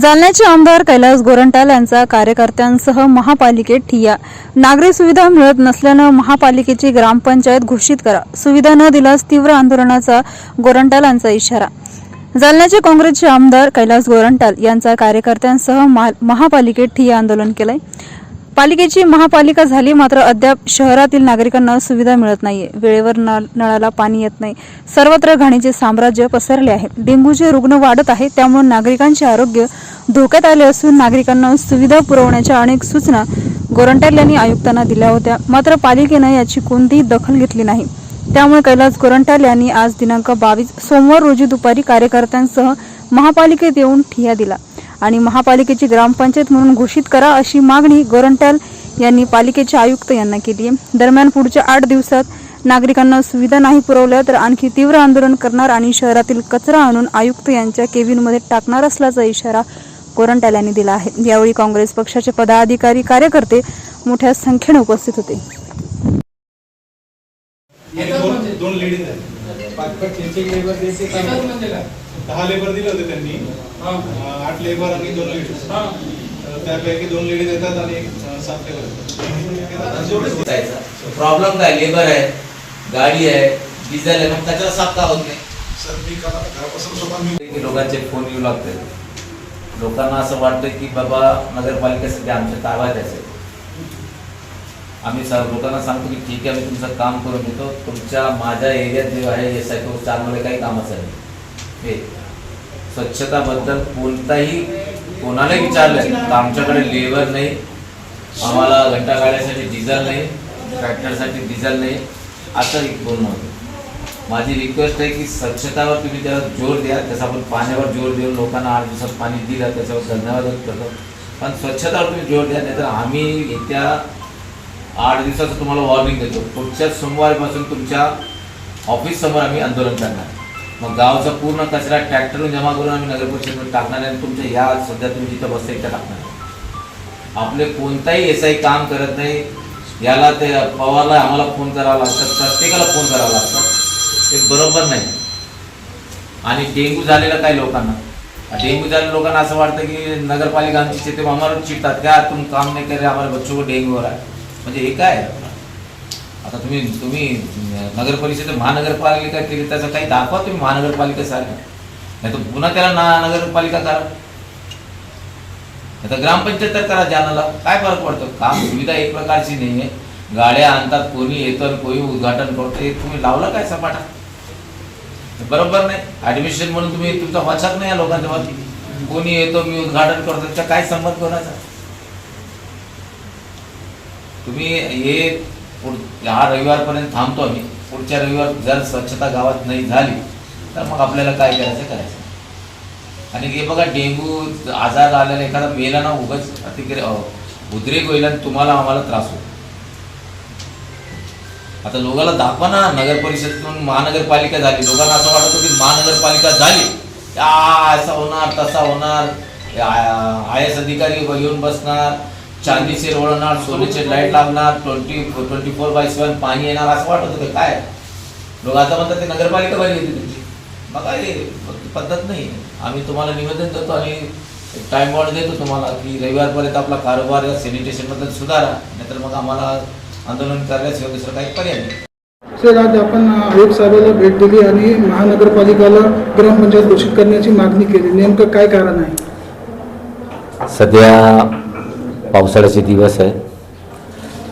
जालन्याचे आमदार कैलास गोरंट्याल यांचा कार्यकर्त्यांसह महापालिकेत ठिय्या. नागरी सुविधा मिळत नसल्यानं महापालिकेची ग्रामपंचायत घोषित करा. सुविधा न दिल्यास तीव्र आंदोलनाचा गोरंट्याल यांचा इशारा. जालन्याचे काँग्रेसचे आमदार कैलास गोरंट्याल यांचा कार्यकर्त्यांसह महा- महापालिकेत ठिय्या आंदोलन केलंय. पालिकेची महापालिका झाली मात्र अद्याप शहरातील नागरिकांना सुविधा मिळत नाहीये. वेळेवर नळाला पाणी येत नाही. सर्वत्र घाणीचे साम्राज्य पसरले आहे. डेंग्यूचे रुग्ण वाढत आहे त्यामुळे नागरिकांचे आरोग्य धोक्यात आले असून नागरिकांना सुविधा पुरवण्याच्या अनेक सूचना गोरंट्याल यांनी आयुक्तांना दिल्या होत्या. मात्र पालिकेनं याची कोणतीही दखल घेतली नाही. त्यामुळे कैलास गोरंट्याल यांनी आज दिनांक बावीस सोमवार रोजी दुपारी कार्यकर्त्यांसह महापालिकेत येऊन ठिया दिला. आणि महापालिकेची ग्रामपंचायत म्हणून घोषित करा अशी मागणी गोरंट्याल यांनी पालिकेचे आयुक्त यांना केली आहे. दरम्यान पुढच्या आठ दिवसात नागरिकांना सुविधा नाही पुरवल्या तर आणखी तीव्र आंदोलन करणार आणि शहरातील कचरा आणून आयुक्त यांच्या केविनमध्ये टाकणार असल्याचा इशारा गोरंट्याल यांनी दिला आहे. यावेळी काँग्रेस पक्षाचे पदाधिकारी कार्यकर्ते मोठ्या संख्येने उपस्थित होते. पाच पाच लेबर द्यायचे काय दहा लेबर दिले होते त्यांनी. हा. आठ लेबर आणि दोन लेडीज हा. त्यापैकी दोन लेडीज येतात आणि सात लेबर जायचा प्रॉब्लेम काय? लेबर आहे गाडी आहे डिझेल आहे मग कचरा साफ का होत नाही. सर मी घरापासून स्वतः मी की लोकांचे फोन येऊ लागते लोकांना असं वाटतं की बाबा नगरपालिकेसाठी आमच्या ताब्यात आहे. आम्ही सा- लोकांना सांगतो की ठीक आहे आम्ही तुमचं काम करून देतो. तुमच्या माझ्या एरियात जे आहे एस आय तो चारमध्ये काही कामाचं नाही हे स्वच्छताबद्दल कोणताही कोणाला विचारलं तर आमच्याकडे लेबर नाही. आम्हाला घंटा गाड्यासाठी डिझेल नाही. ट्रॅक्टरसाठी डिझेल नाही. असं एक बोलणं होतं. माझी रिक्वेस्ट आहे की स्वच्छतावर तुम्ही त्याला जोर द्या. त्याचा आपण पाण्यावर जोर देऊन लोकांना आठ दिवसात पाणी दिलं त्याच्यावर धन्यवाद करतो. पण स्वच्छतावर तुम्ही जोर द्या नाहीतर आम्ही येत्या आठ दिवसाचं तुम्हाला वॉर्निंग देतो. पुढच्या सोमवारपासून तुमच्या ऑफिस समोर आम्ही आंदोलन करणार. मग गावचा पूर्ण कचरा ट्रॅक्टरवर जमा करून आम्ही नगर परिषदेमध्ये टाकणार आहे. आणि तुमच्या ह्या सध्या तुम्ही जिथं बसता इथं टाकणार आपले कोणताही एस आय काम करत नाही. याला ते पवारला आम्हाला फोन करावा लागतात प्रत्येकाला फोन करावा लागतात ते बरोबर नाही. आणि डेंग्यू झालेलं काही लोकांना? डेंग्यू झालेल्या लोकांना असं वाटतं की नगरपालिका आमची चिते आम्हाला चिडतात. का तुम काम नाही करे आम्हाला बच्चू डेंग्यूवर आहे म्हणजे हे काय? आहे? आता तुम्ही तुम्ही नगर परिषद महानगरपालिका केली त्याचं काही दाखवा तुम्ही महानगरपालिकेसारखं नाही तर पुन्हा त्याला ना नगरपालिका करा. नाही तर ग्रामपंचायत तर करा जानाला काय फरक पडतो? काम सुविधा एक प्रकारची नाही आहे. गाड्या आणतात कोणी येतं आणि कोणी उद्घाटन करतो. हे तुम्ही लावला काय सपाटा? बरोबर नाही. ऍडमिशन म्हणून तुम्ही तुमचा वाचक नाही या लोकांच्या बाबतीत कोणी येतो मी उद्घाटन करतो. त्याचा काय संबंध कोणाचा? तुम्ही हे हा रविवारपर्यंत थांबतो आम्ही पुढच्या रविवार जर स्वच्छता गावात नाही झाली तर मग आपल्याला काय करायचं करायचं आणि हे बघा डेंग्यू आजार आलेला एखादा मेला ना उगाच अतिक्रिय उद्रेक होईल आणि तुम्हाला आम्हाला त्रास होईल आता लोकांना दाखवा ना नगर परिषदेतून महानगरपालिका झाली लोकांना असं वाटत की महानगरपालिका झाली असा होणार तसा होणार आय एस अधिकारी येऊन बसणार चांदीचे रोडणार सोनेचे लाइट लागणार twenty twenty four by seven पाणी येणार असं वाटत होतं. काय? लोक आता म्हणतात ते नगरपालिका पाहिजे होती तुमची. बघा हे पद्धत नाही. आम्ही तुम्हाला निवेदन देतो आणि टाइम वॉर्ड देतो तुम्हाला की रविवारपर्यंत आपला कारोबार या सॅनिटेशनबद्दल सुधारा. नाहीतर मग आम्हाला आंदोलन करण्याशिवाय दुसरं काही पर्याय नाही. सर आज आपण आयोग साहेबाला भेट दिली आणि महानगरपालिकाला ग्रामपंचायत घोषित करण्याची मागणी केली. नेमकं काय कारण आहे? सध्या पावसाळ्याचे दिवस आहे.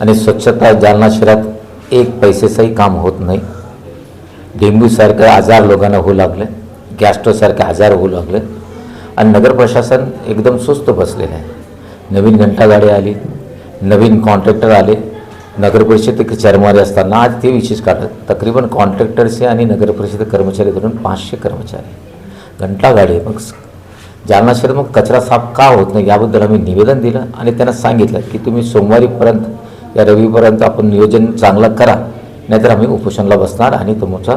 आणि स्वच्छता जालना शहरात एक पैसेचंही काम होत नाही. डेंग्यूसारखे आजार लोकांना होऊ लागले. गॅस्ट्रोसारखे आजार होऊ लागले. आणि नगर प्रशासन एकदम सुस्त बसलेलं आहे. नवीन घंटागाडी आली. नवीन कॉन्ट्रॅक्टर आले. नगर परिषद कर्मचारी असताना आज ते विशेष काढत तकरीबन कॉन्ट्रॅक्टर्सचे आणि नगर परिषद कर्मचारी धरून पाचशे कर्मचारी. घंटागाडी मग जालना शहरात मग कचरा साफ का होत नाही याबद्दल आम्ही निवेदन दिलं आणि त्यांना सांगितलं की तुम्ही सोमवारीपर्यंत या रविपर्यंत आपण नियोजन चांगलं करा नाहीतर आम्ही उपोषणला बसणार आणि तुमचा